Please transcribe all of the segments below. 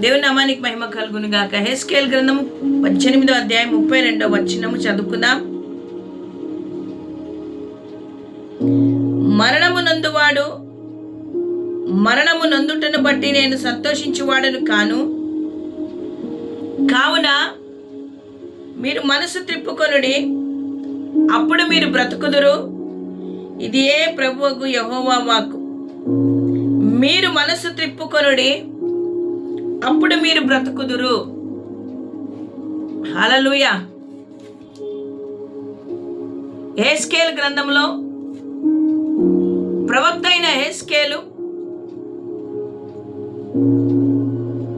దేవుని నామానికి మహిమ కలుగును గాక. హెస్కేల్ గ్రంథము పద్దెనిమిదో అధ్యాయం ముప్పై రెండో వచ్చినము చదువుకుందాం. మరణము నందువాడు మరణము నందుటను బట్టి నేను సంతోషించువాడను కాను. కావున మీరు మనసు త్రిప్పుకొనుడి అప్పుడు మీరు బ్రతుకుదురు. ఇది ఏ ప్రభువుకు యహోవా వాక్కు. మీరు మనసు త్రిప్పుకొనుడి అప్పుడు మీరు బ్రతుకుదురు. హలలుయ హేస్కేల్ గ్రంథంలో ప్రవక్త అయిన హేస్కేలు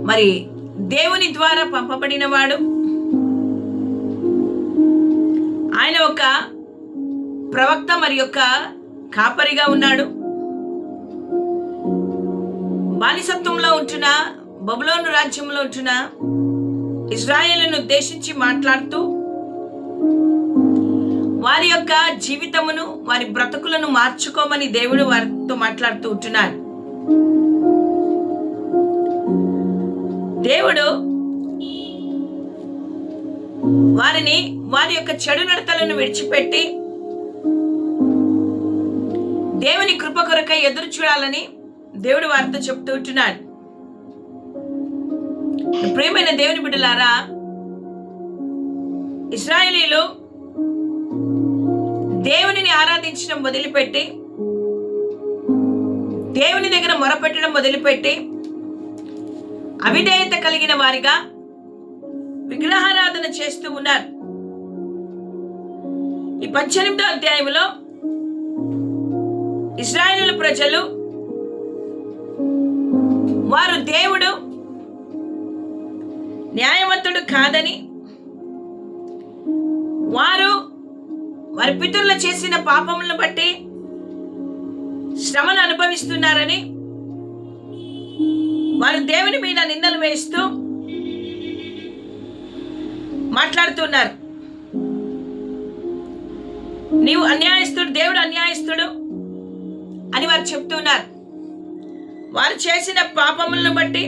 మరి దేవుని ద్వారా పంపబడినవాడు. ఆయన ఒక ప్రవక్త మరి యొక్క కాపరిగా ఉన్నాడు. బానిసత్వంలో ఉంటున్న బబులోను రాజ్యంలో ఉంటున్న ఇజ్రాయేలును ఉద్దేశించి మాట్లాడుతూ వారి యొక్క జీవితమును వారి బ్రతుకులను మార్చుకోమని దేవుడు వారితో మాట్లాడుతూ ఉంటున్నాడు. దేవుడు వారిని వారి యొక్క చెడు నడతలను విడిచిపెట్టి దేవుని కృప కొరకై ఎదురు చూడాలని దేవుడు వారితో చెప్తూ ఉంటున్నాడు. ప్రియమైన దేవుని బిడ్డలారా ఇస్రాయలీలు దేవునిని ఆరాధించడం వదిలిపెట్టి దేవుని దగ్గర మొరపెట్టడం వదిలిపెట్టి అవిధేయత కలిగిన వారిగా విగ్రహారాధన చేస్తూ ఉన్నారు. ఈ పద్దెనిమిదో అధ్యాయంలో ఇస్రాయేలు ప్రజలు వారు దేవుడు న్యాయవంతుడు కాదని వారు వారి పితరులు చేసిన పాపములను బట్టి శ్రమను అనుభవిస్తున్నారని వారు దేవుని మీద నిందలు వేస్తూ మాట్లాడుతున్నారు. నీవు అన్యాయస్తుడు దేవుడు అన్యాయస్తుడు అని వారు చెప్తున్నారు. వారు చేసిన పాపములను బట్టి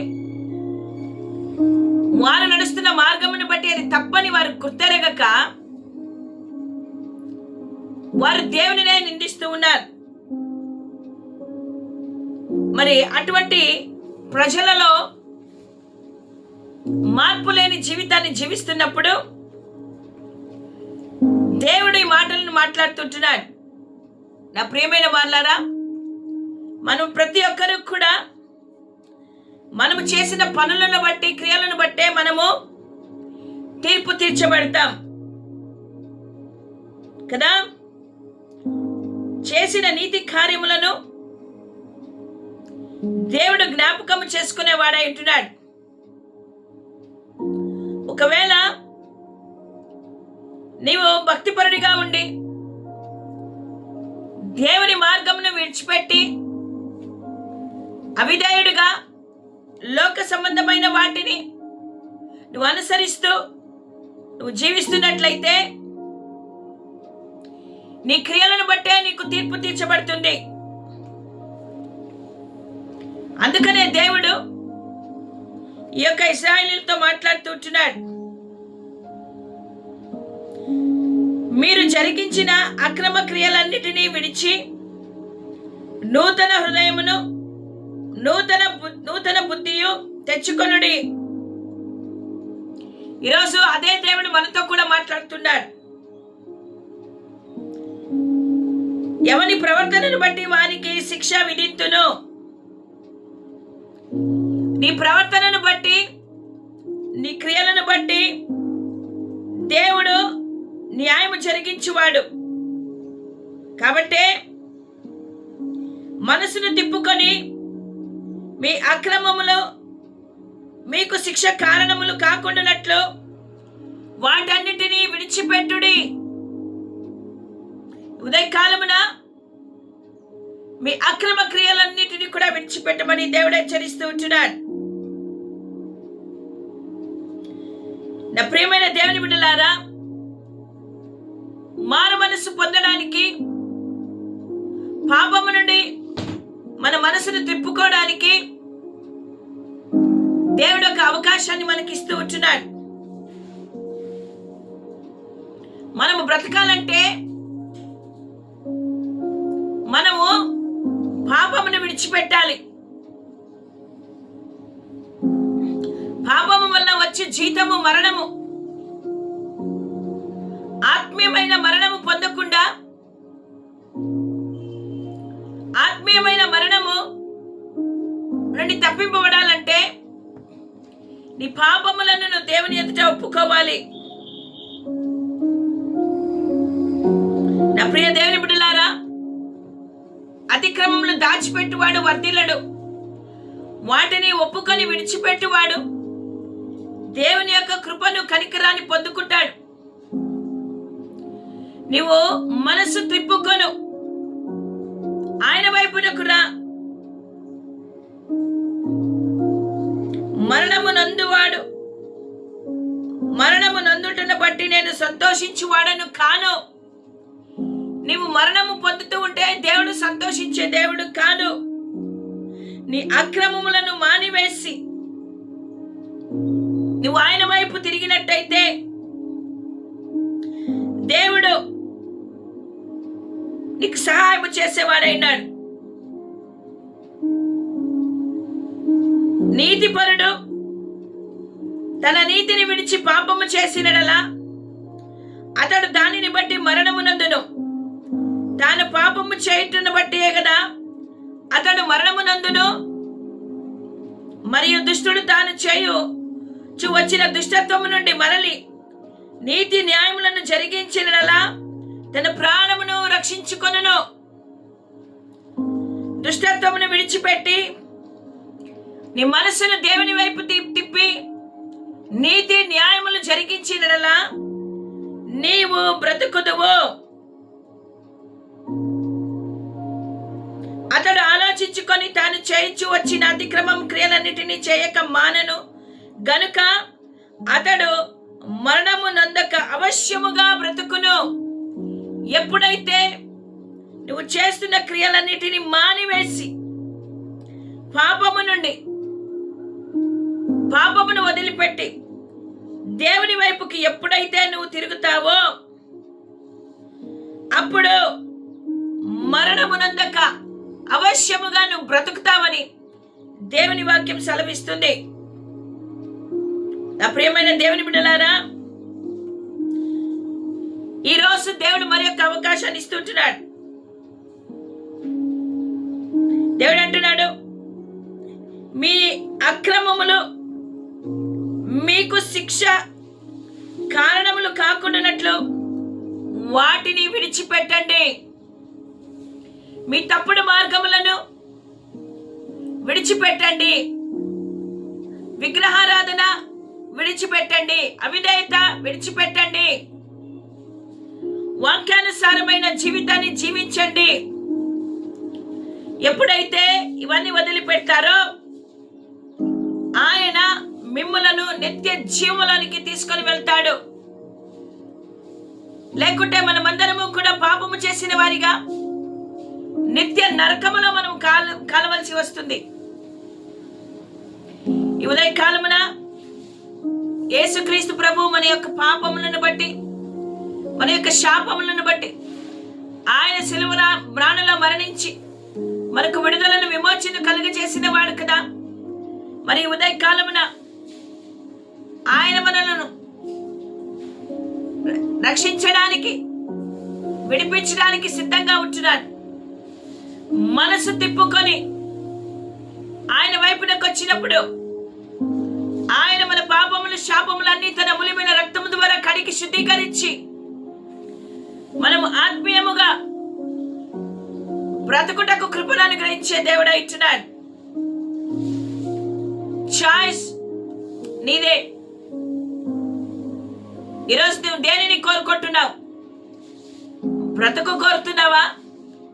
నడుస్తున్న మార్గమును బట్టి అది తప్పని వారు గుర్తెరగక వారు దేవునినే నిందిస్తూ ఉన్నారు. మరి అటువంటి ప్రజలలో మార్పు లేని జీవితాన్ని జీవిస్తున్నప్పుడు దేవుడు ఈ మాటలను మాట్లాడుతుంటున్నాడు. నా ప్రియమైన వాళ్ళారా మనం ప్రతి ఒక్కరు కూడా మనము చేసిన పనులను బట్టి క్రియలను బట్టే మనము తీర్పు తీర్చబడతాం. కదా? చేసిన నీతి కార్యములను దేవుడు జ్ఞాపకం చేసుకునేవాడై ఉంటున్నాడు. ఒకవేళ నీవు భక్తిపరుడిగా ఉండి దేవుని మార్గమును విడిచిపెట్టి అవిధేయుడిగా లోక సంబంధమైన వాటిని నువ్వు అనుసరిస్తూ నువ్వు జీవిస్తున్నట్లయితే నీ క్రియలను బట్టే నీకు తీర్పు తీర్చబడుతుంది. అందుకనే దేవుడు ఈ యొక్క ఇస్రాయలీలతో మాట్లాడుతుంటున్నాడు. మీరు జరిగించిన అక్రమ క్రియలన్నిటినీ విడిచి నూతన హృదయమును నూతన నూతన బుద్ధియు తెచ్చుకొనుడి. ఈరోజు అదే దేవుడు మనతో కూడా మాట్లాడుతున్నాడు. ఎవని ప్రవర్తనను బట్టి వానికి శిక్ష విధింతును. నీ ప్రవర్తనను బట్టి నీ క్రియలను బట్టి దేవుడు న్యాయం జరిగించువాడు. కాబట్టి మనసును తిప్పుకొని మీ అక్రమములు మీకు శిక్ష కారణములు కాకుండానట్లు వాటన్నిటినీ విడిచిపెట్టుడి. ఉదయకాలమున మీ అక్రమ క్రియలన్నిటిని కూడా విడిచిపెట్టమని దేవుడు హెచ్చరిస్తూ ఉంటున్నాడు. నా ప్రియమైన దేవుని బిడ్డలారా మారు మనసు పొందడానికి మనసును తిప్పుకోవడానికి దేవుడు ఒక అవకాశాన్ని మనకి ఇస్తూ ఉంటున్నాడు. మనము బ్రతకాలంటే మనము పాపమును విడిచిపెట్టాలి. పాపము వల్ల వచ్చే జీతము మరణము. ఆత్మీయమైన మరణము పొందకుండా తప్పింపబడాలంటే నీ పాపములను నువ్వు దేవుని ఎదుట ఒప్పుకోవాలి. నా ప్రియ దేవుని బిడ్డలారా అతిక్రమములు దాచిపెట్టువాడు వర్ధిల్లడు. వాటిని ఒప్పుకొని విడిచిపెట్టువాడు దేవుని యొక్క కృపను కనికరాన్ని పొందుకుంటాడు. నీవు మనసు త్రిప్పుకొను. ఆయన వైపునకు రా. మరణము నందువాడు మరణము నందుటను బట్టి నేను సంతోషించువాడను కాను. నీవు మరణము పొందుతూ ఉంటే దేవుడు సంతోషించే దేవుడు కాదు నీ అక్రమములను మానివేసి నువ్వు ఆయన వైపు తిరిగినట్టయితే దేవుడు నీకు సహాయం చేసేవాడైనాడు. నీతిపరుడు తన నీతిని విడిచి పాపము చేసినడలా అతడు దానిని బట్టి మరణమునందును. తాను పాపము చేయుటను బట్టియే కదా అతడు మరణమునందును. మరియు దుష్టుడు తాను చేయు చు వచ్చిన దుష్టత్వము నుండి మరలి నీతి న్యాయములను జరిగించినలా తన ప్రాణమును రక్షించుకొనును. దుష్టత్వమును విడిచిపెట్టి నీ మనసును దేవుని వైపు తిప్పి నీతి న్యాయములు జరిగించినలా నీవు బ్రతుకుదువు. అతడు ఆలోచించుకొని తాను చేయించు వచ్చిన అతిక్రమం క్రియలన్నిటినీ చేయక మానను. గనుక అతడు మరణము నందక అవశ్యముగా బ్రతుకును. ఎప్పుడైతే నువ్వు చేస్తున్న క్రియలన్నిటిని మానివేసి పాపము నుండి పాపమును వదిలిపెట్టి దేవుని వైపుకి ఎప్పుడైతే నువ్వు తిరుగుతావో అప్పుడు మరణమునందక అవశ్యముగా నువ్వు బ్రతుకుతావని దేవుని వాక్యం సెలవిస్తుంది. నా ప్రియమైన దేవుని బిడ్డలారా ఈరోజు దేవుడు మరి యొక్క అవకాశాన్ని ఇస్తుంటున్నాడు. దేవుడు అంటున్నాడు మీ అక్రమములు మీకు శిక్ష కారణములు కాకుండానట్లు వాటిని విడిచిపెట్టండి. మీ తప్పుడు మార్గములను విడిచిపెట్టండి. విగ్రహారాధన విడిచిపెట్టండి. అవిధేయత విడిచిపెట్టండి. వాక్యానుసారమైన జీవితాన్ని జీవించండి. ఎప్పుడైతే ఇవన్నీ వదిలిపెడతారో ఆయన మిమ్ములను నిత్య జీవములోనికి తీసుకొని వెళ్తాడు. లేకుంటే మనమందరము కూడా పాపము చేసిన వారిగా నిత్య నరకములో మనం కాల కాలవలసి వస్తుంది. ఈ ఉదయ కాలమున యేసుక్రీస్తు ప్రభు మన యొక్క పాపములను బట్టి మన యొక్క శాపములను బట్టి ఆయన సిలువన ప్రాణులో మరణించి మనకు విడుదలను విమోచన కలుగజేసిన వాడు కదా. మరి ఉదయ కాలమున ఆయన మనలను రక్షించడానికి విడిపించడానికి సిద్ధంగా ఉంటున్నాడు. మనసు తిప్పుకొని ఆయన వైపునకు వచ్చినప్పుడు ఆయన మన పాపములు శాపములన్నీ తన ములిమైన రక్తము ద్వారా కడిగి శుద్ధీకరించి మనము ఆత్మీయముగా బ్రతుకుటకు కృపను అనుగ్రహించే దేవుడు ఇచ్చున్నాడు చాయిస్ నీదే. ఈరోజు నువ్వు దేనిని కోరుకుంటున్నావు? బ్రతుకు కోరుతున్నావా?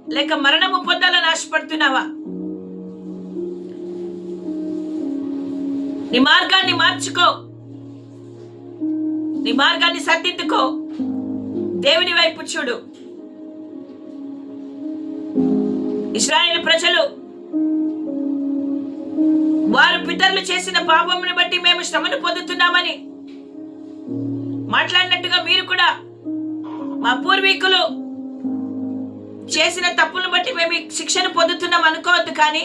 లేక మరణము పొందాలని ఆశపడుతున్నావా? నీ మార్గాన్ని మార్చుకో. నీ మార్గాన్ని సర్దిద్దుకో. దేవుని వైపు చూడు. ఇస్రాయేల్ ప్రజలు వారు పితరులు చేసిన పాపమును బట్టి మేము శ్రమను పొందుతున్నామని మాట్లాడినట్టుగా మీరు కూడా మా పూర్వీకులు చేసిన తప్పులను బట్టి మేము శిక్షణ పొందుతున్నాం అనుకోవద్దు కానీ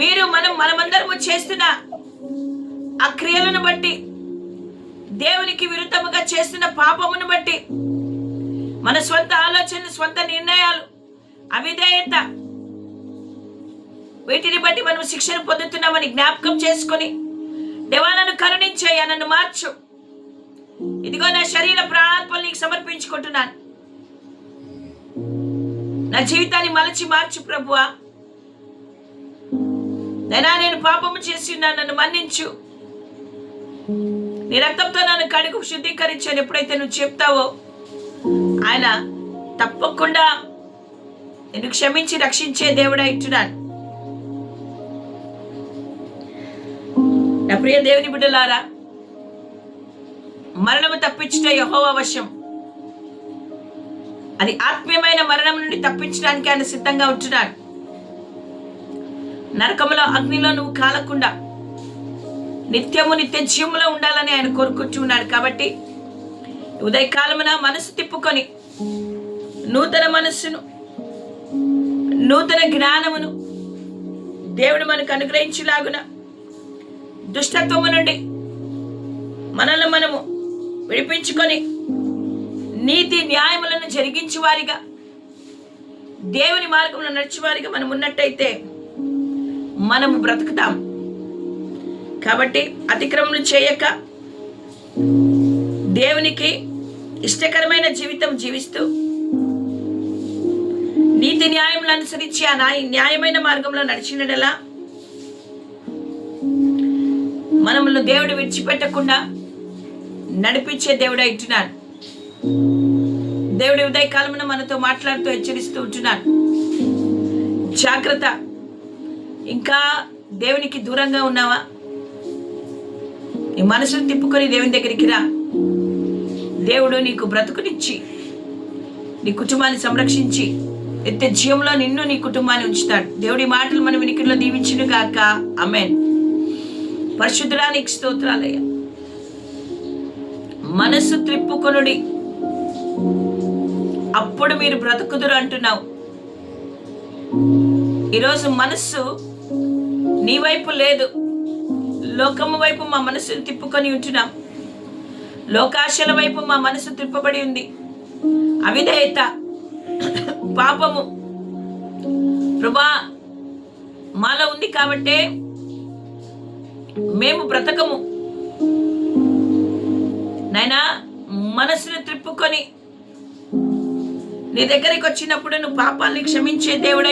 మీరు మనం మనమందరము చేస్తున్న ఆ క్రియలను బట్టి దేవునికి విరుద్ధముగా చేస్తున్న పాపమును బట్టి మన సొంత ఆలోచనలు స్వంత నిర్ణయాలు అవిధేయత వీటిని బట్టి మనం శిక్షణ పొందుతున్నామని జ్ఞాపకం చేసుకొని దేవాలను కరుణించయ్యా నన్ను మార్చు. ఇదిగో నా శరీర ప్రాణాత్మలు నీకు సమర్పించుకుంటున్నాను. నా జీవితాన్ని మలచి మార్చు ప్రభువా. నైనా నేను పాపము చేసి ఉన్నాను, నన్ను మన్నించు. నీ రక్తంతో నన్ను కడుగు శుద్ధీకరించాను ఎప్పుడైతే నువ్వు చెప్తావో ఆయన తప్పకుండా నేను క్షమించి రక్షించే దేవుడై ఇట్టున్నాను నా ప్రియ దేవుని బిడ్డలారా మరణము తప్పించుట యహోవ వశం. అది ఆత్మీయమైన మరణం నుండి తప్పించడానికి ఆయన సిద్ధంగా ఉంటున్నాడు. నరకములో అగ్నిలో నువ్వు కాలకుండా నిత్యము నిత్య జీవములో ఉండాలని ఆయన కోరుకుంటున్నాడు కాబట్టి ఉదయకాలమున మనసు తిప్పుకొని నూతన మనస్సును నూతన జ్ఞానమును దేవుడు మనకు అనుగ్రహించులాగున దుష్టత్వము నుండి మనల్ని మనము విడిపించుకొని నీతి న్యాయములను జరిగించి వారిగా దేవుని మార్గంలో నడిచేవారిగా మనం ఉన్నట్టయితే మనము బ్రతుకుతాం. కాబట్టి అతిక్రమలు చేయక దేవునికి ఇష్టకరమైన జీవితం జీవిస్తూ నీతి న్యాయములు అనుసరించి ఆ న్యాయ న్యాయమైన మార్గంలో నడిచినడలా మనమును దేవుడు విడిచిపెట్టకుండా నడిపించే దేవుడు ఇట్టున్నాడు దేవుడి ఉదయకాలమున మనతో మాట్లాడుతూ హెచ్చరిస్తూ ఉంటున్నాను. జాగ్రత్త. ఇంకా దేవునికి దూరంగా ఉన్నావా? నీ మనసును తిప్పుకొని దేవుని దగ్గరికి రా. దేవుడు నీకు బ్రతుకునిచ్చి నీ కుటుంబాన్ని సంరక్షించి ఎత్తే జీవంలో నిన్ను నీ కుటుంబాన్ని ఉంచుతాడు. దేవుడి మాటలు మనం వినికిలో దీవించును గాక అమెన్ పరిశుద్ధుడా నీకు స్తోత్రాలయ్యా. మనసు త్రిప్పుకొనుడి. అప్పుడు మీరు బ్రతుకుదురు అంటున్నావు. ఈరోజు మనస్సు నీ వైపు లేదు. లోకము వైపు మా మనసును తిప్పుకొని ఉంటున్నాం. లోకాశల వైపు మా మనసు తిప్పబడి ఉంది. అవిధేయత పాపము. ప్రభా మాలో ఉంది కాబట్టే మేము బ్రతకము. నాయనా మనసును త్రిప్పుకొని నీ దగ్గరికి వచ్చినప్పుడు నువ్వు పాపాలని క్షమించే దేవుడు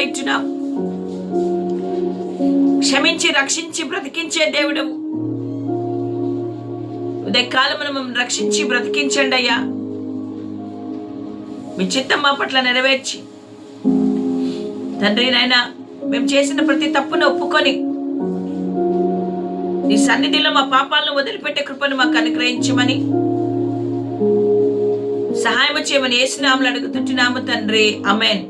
క్షమించి రక్షించి బ్రతికించే దేవుడు. ఉదయకాలం మమ్మల్ని రక్షించి బ్రతికించండి అయ్యా. మీ చిత్తం మా పట్ల నెరవేర్చి. తండ్రి నాయన మేము చేసిన ప్రతి తప్పును ఒప్పుకొని నీ సన్నిధిలో మా పాపాలను వదిలిపెట్టే కృపను మాకు అనుగ్రహించమని సహాయం చేయమని ఏసునాములు అడుగుతుంటున్నాము తండ్రి. అమెన్